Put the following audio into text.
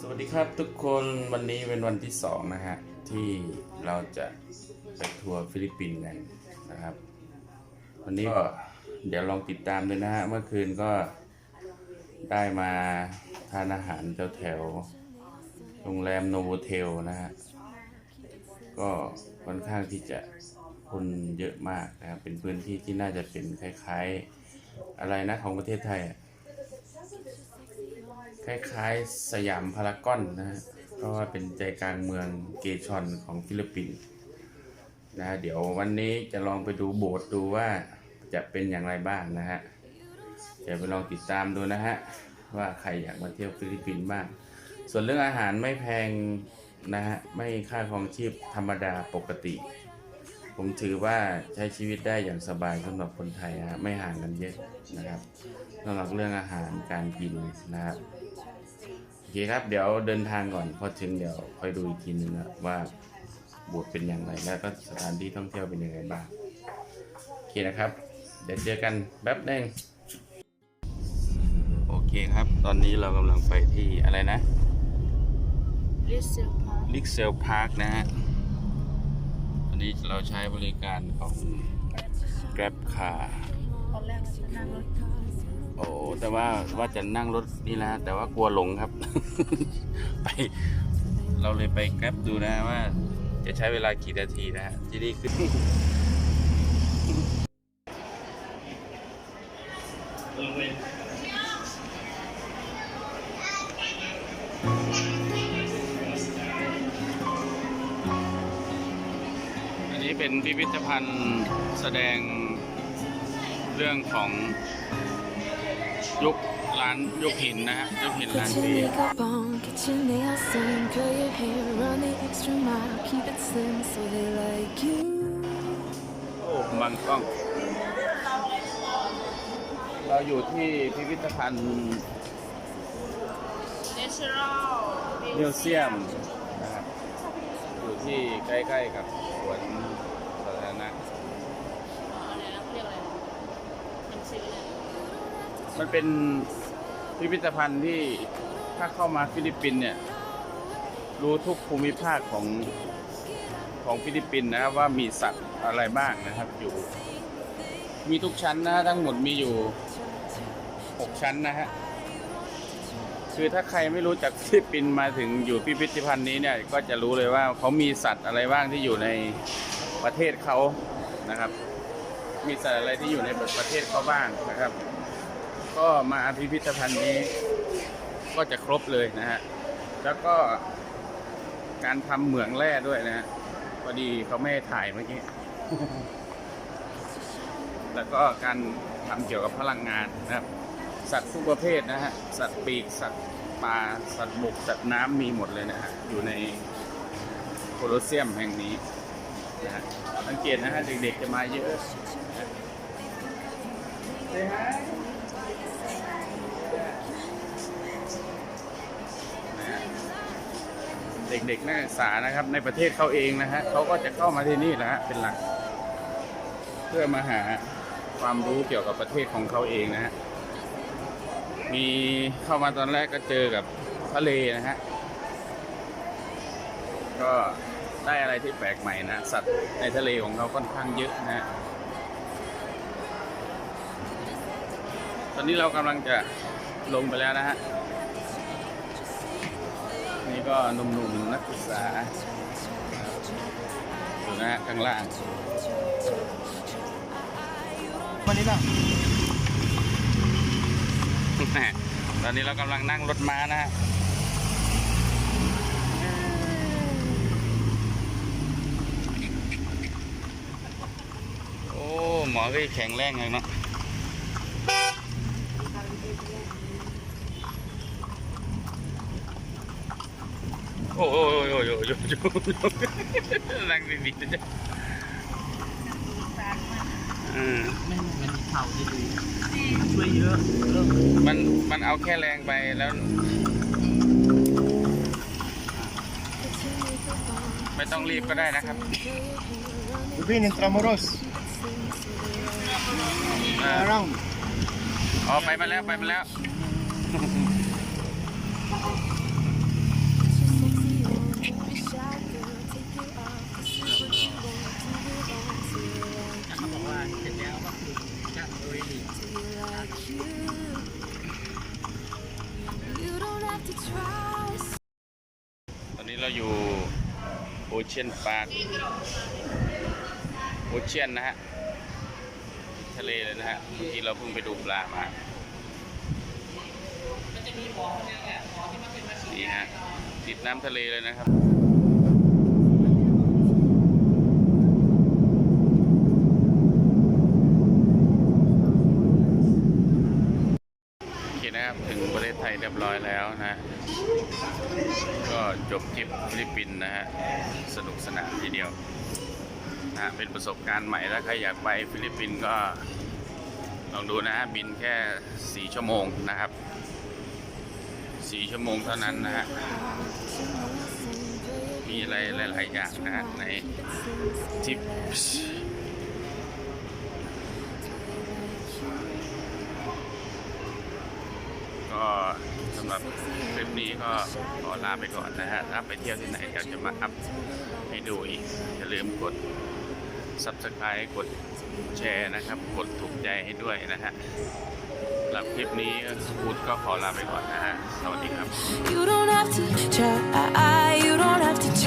สวัสดีครับทุกคนวันนี้เป็นวันที่สองนะฮะ ที่เราจะไปทัวร์ฟิลิปปินส์กันนะครับ วันนี้ก็เดี๋ยวลองติดตามด้วยนะฮะ เมื่อคืนก็ได้มาทานอาหารแถวแถวโรงแรมโนโวเทลนะฮะ ก็ค่อนข้างที่จะคนเยอะมากนะครับ เป็นพื้นที่ที่น่าจะเป็นคล้ายๆ อะไรนะของประเทศไทยอะ คล้ายๆสยามพารากอนนะฮะเพราะว่าเป็นใจกลางเมืองเกชอนของฟิลิปปินส์นะฮะเดี๋ยววันนี้จะลองไปดูโบสถ์ดูว่าจะเป็นอย่างไรบ้างนะฮะเดี๋ยวไปลองติดตามดูนะฮะว่าใครอยากมาเที่ยวฟิลิปปินส์บ้าง ส่วนเรื่องอาหารไม่แพงนะฮะไม่ค่าครองชีพธรรมดาปกติ ผมถือว่าใช้ชีวิตได้อย่างสบายสำหรับคนไทยนะฮะไม่ห่างกันเยอะนะครับสำหรับเรื่องอาหารการกินนะครับ อเคครับ เดี๋ยวเดินทางก่อนพอถึงเดี๋ยวค่อยดูอีกทีนึงนะว่าโบสถ์เป็นอย่างไรแล้วก็สถานที่ท่องเที่ยวเป็นยังไงบ้างโอเคนะครับ เดี๋ยวเจอกันแป๊บหนึงโอเคครับ ตอนนี้เรากำลังไปที่อะไรนะลิเซลพาร์ลิกเซลพาร์คนะฮะวันนี้เราใช้บริการของ Grab Car ตอนแรกเราจะนั่งรถโอ้ แต่ว่าว่าจะนั่งรถนี่แหละแต่ว่ากลัวหลงครับ ไป เราเลยไปแกร็บดูนะว่า จะใช้เวลากี่นาทีนะฮะที่นี่คืออันนี้เป็นพิพิธภัณฑ์แสดงเรื่องของ ยกร้านยุกหินนะฮะยุกหินร้านดีโอ้บางกล้อง เราอยู่ที่พิพิธภัณฑ์ Natural Museum นะครับอยู่ที่ใกล้ ๆ กับสวนสาธารณะ อะไรนะเขาเรียกอะไรมันชื่ออะไร มันเป็นพิพิธภัณฑ์ที่ถ้าเข้ามาฟิลิปปินส์เนี่ย รู้ทุกภูมิภาคของของฟิลิปปินส์นะครับว่ามีสัตว์อะไรบ้างนะครับอยู่ มีทุกชั้นนะฮะทั้งหมดมีอยู่หกชั้นนะฮะคือถ้าใครไม่รู้จักฟิลิปปินส์มาถึงอยู่พิพิธภัณฑ์นี้เนี่ยก็จะรู้เลยว่าเขามีสัตว์อะไรบ้างที่อยู่ในประเทศเขานะครับ มีสัตว์อะไรที่อยู่ในประเทศเขาบ้างนะครับ ก็มาพิพิธภัณฑ์นี้ ก็จะครบเลยนะฮะ แล้วก็การทำเหมืองแร่ด้วยนะฮะพอดีเขาไม่ถ่ายเมื่อกี้ แล้วก็การทำเกี่ยวกับพลังงานนะครับ สัตว์ทุกประเภทนะฮะ สัตว์ปีก สัตว์ปลา สัตว์บก สัตว์น้ำมีหมดเลยนะฮะ อยู่ในโคลอเซียมแห่งนี้นะฮะสังเกตนะฮะเด็กๆจะมาเยอะนะ เด็กๆนักศึกษานะครับ ในประเทศเขาเองนะฮะเขาก็จะเข้ามาที่นี่แหละฮะเป็นหลัก เพื่อมาหาความรู้เกี่ยวกับประเทศของเขาเองนะฮะมีเข้ามาตอนแรกก็เจอกับทะเลนะฮะก็ได้อะไรที่แปลกใหม่นะสัตว์ในทะเลของเขาค่อนข้างเยอะนะฮะตอนนี้เรากำลังจะลงไปแล้วนะฮะ ก็หนุ่มๆนักศึกษาอยู่นะฮะข้างล่างวันนี้ล่ะตอนนี้เรากำลังนั่งรถม้านะฮะโอ้หมอก็แข็งแรงเลยเนาะ โอ้โอ้โอ้โอ้โอ้โอ้โอ้นั่งดีๆจ้ะอืมไม่มันมีเข่าที่ดีช่วยเยอะมันมันเอาแค่แรงไปแล้วไม่ต้องรีบก็ได้นะครับ Rubin Intramuros เออ around อ๋อไปมาแล้วไปมาแล้ว เราอยู่โอเชียนปาร์คโอเชียนนะฮะทะเลเลยนะฮะเมื่อกี้เราเพิ่งไปดูปลามานี่ฮะติดน้ำทะเลเลยนะครับ โอเคนะครับ ถึงประเทศไทยเรียบร้อยแล้ว นะก็จบทริปฟิลิปปินส์นะฮะสนุกสนานทีเดียวนะเป็นประสบการณ์ใหม่ถ้าใครอยากไปฟิลิปปินส์ก็ลองดูนะฮะบินแค่ 4 ชั่วโมงนะครับ 4 ชั่วโมงเท่านั้นนะฮะมีอะไรหลาย ๆ อย่างนะฮะในทริปก็ สำหรับคลิปนี้ก็ขอลาไปก่อนนะฮะ ถ้าไปเที่ยวที่ไหนเดี๋ยวจะมาอัพให้ดูอีก อย่าลืมกด Subscribe กดแชร์นะครับ กดถูกใจให้ด้วยนะฮะสำหรับคลิปนี้พูดก็ขอลาไปก่อนนะฮะ สวัสดีครับ